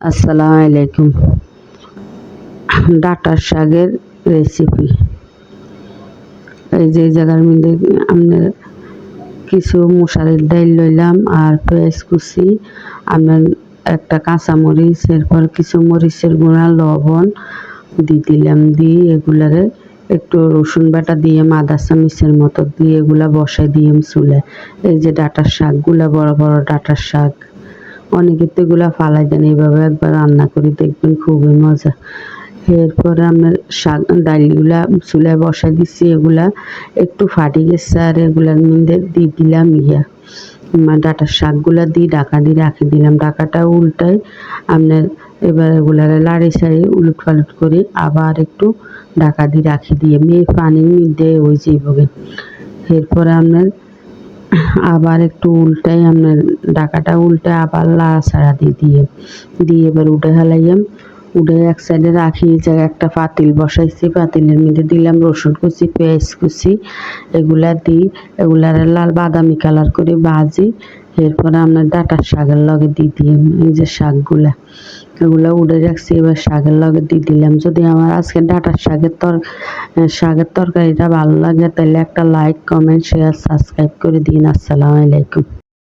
আসসালামু আলাইকুম। ডাটার শাকের রেসিপি এই যে জায়গার মধ্যে আপনার কিছু মশারির ডাইল লইলাম আর পেঁয়াজ কুচি, আপনার একটা কাঁচামরিচ, এরপর কিছু মরিচের গুঁড়া, লবণ দিয়ে দিলাম, দিয়ে এগুলারে একটু রসুন বাটা দিয়ে, আদা চামিচের মতো দিয়ে এগুলা বসাই দিয়ে চুলে এই যে ডাটার শাকগুলা, বড় বড় ডাটার শাক। অনেকে তো এগুলা ফালাই দেন, এইভাবে একবার রান্না করে দেখবেন খুবই মজা। এরপরে আপনার শাক ডালগুলা চুলায় বসাই দিচ্ছি এগুলা একটু ফাটি গেছে আর এগুলার মধ্যে দিয়ে দিলাম ইয়া ডাটার শাকগুলা দিয়ে ডাকা দিয়ে রাখি দিলাম। ডাকাটা উল্টাই আপনার এবার এগুলারে লাড়ি সাড়ি উলট পালট করে আবার একটু ডাকা দিয়ে রাখি দিয়ে মেয়ে পানির মধ্যে ওই যাইবগে এরপরে আপনার আবার একটু উল্টাই আপনার ডাকাটা উল্টে আবার লাড়াচাড়া দিয়ে দিয়ে দিয়ে এবার উঠে হেলাইয়াম উঠে এক সাইডে রাখি জায়গায় একটা পাতিল বসাইছি, পাতিলের মধ্যে দিলাম রসুন কুচি, পেঁয়াজ কুচি, এগুলা দিই, এগুলার লাল বাদামি কালার করে ভাজি। এরপরে আপনার ডাটার শাকের লগে দিয়ে দিয়ে এই যে শাকগুলা। এগুলো উড়ে রাখছি, এবার শাকের লগে দিয়ে দিলাম। যদি আমার আজকে ডাটার শাকের তর শাকের তরকারিটা ভালো লাগে, তাহলে একটা লাইক কমেন্ট শেয়ার সাবস্ক্রাইব করে দিন। আসসালামু আলাইকুম।